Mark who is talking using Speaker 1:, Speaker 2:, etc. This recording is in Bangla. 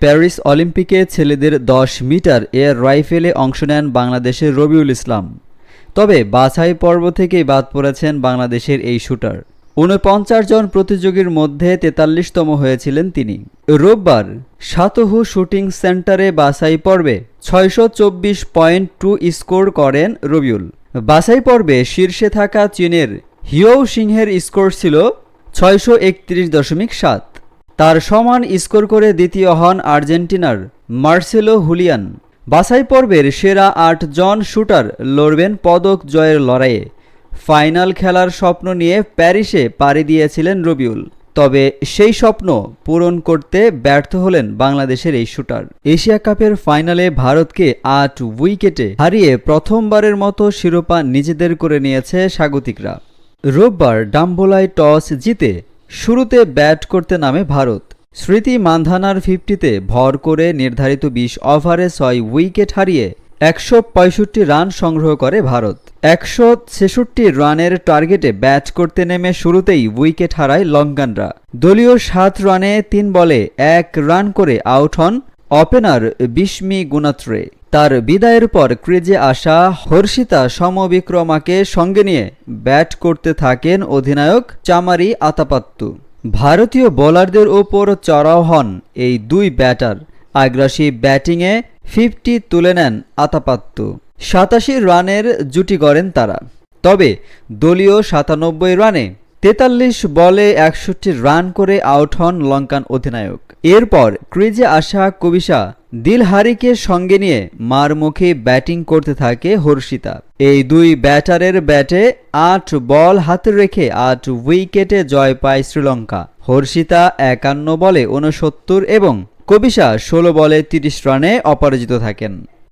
Speaker 1: প্যারিস অলিম্পিকে ছেলেদের দশ মিটার এয়ার রাইফেলে অংশ নেন বাংলাদেশের রবিউল ইসলাম। তবে বাছাই পর্ব থেকেই বাদ পড়েছেন বাংলাদেশের এই শুটার। ঊনপঞ্চাশ জন প্রতিযোগীর মধ্যে তেতাল্লিশতম হয়েছিলেন তিনি। রোববার সাতহু শুটিং সেন্টারে বাছাই পর্বে ছয়শো চব্বিশ পয়েন্ট টু স্কোর করেন রবিউল। বাছাই পর্বে শীর্ষে থাকা চীনের হিও সিংহের স্কোর ছিল ছয়শো একত্রিশ দশমিক সাত। তার সমান স্কোর করে দ্বিতীয় হন আর্জেন্টিনার মার্সেলো হুলিয়ান। বাছাই পর্বের সেরা আট জন শুটার লড়বেন পদক জয়ের লড়াইয়ে। ফাইনাল খেলার স্বপ্ন নিয়ে প্যারিসে পাড়ি দিয়েছিলেন রবিউল। তবে সেই স্বপ্ন পূরণ করতে ব্যর্থ হলেন বাংলাদেশের এই শুটার। এশিয়া কাপের ফাইনালে ভারতকে আট উইকেটে হারিয়ে প্রথমবারের মতো শিরোপা নিজেদের করে নিয়েছে স্বাগতিকরা। রোববার ডাম্বোলায় টস জিতে শুরুতে ব্যাট করতে নামে ভারত। স্মৃতি মান্ধানার ফিফটিতে ভর করে নির্ধারিত বিশ ওভারে ছয় উইকেট হারিয়ে একশো পঁয়ষট্টি রান সংগ্রহ করে ভারত। একশো ছেষট্টি রানের টার্গেটে ব্যাট করতে নেমে শুরুতেই উইকেট হারায় লঙ্কানরা। দলীয় সাত রানে তিন বলে এক রান করে আউট হন ওপেনার বিস্মি গুণাত্রে। তার বিদায়ের পর ক্রিজে আসা হর্ষিতা সমবিক্রমাকে সঙ্গে নিয়ে ব্যাট করতে থাকেন অধিনায়ক চামারি আতাপাত্তু। ভারতীয় বোলারদের ওপর চড়াও হন এই দুই ব্যাটার। আগ্রাসী ব্যাটিংয়ে ফিফটি তুলে নেন আতাপাত্তু। সাতাশি রানের জুটি গড়েন তারা। তবে দলীয় সাতানব্বই রানে তেতাল্লিশ বলে একষট্টি রান করে আউট হন লঙ্কান অধিনায়ক। এরপর ক্রিজে আসা কবিশা দিলহারিকে সঙ্গে নিয়ে মারমুখী ব্যাটিং করতে থাকে হর্ষিতা। এই দুই ব্যাটারের ব্যাটে আট বল হাতে রেখে আট উইকেটে জয় পায় শ্রীলঙ্কা। হর্ষিতা একান্ন বলে উনসত্তর এবং কবিশা ষোলো বলে তিরিশ রানে অপরাজিত থাকেন।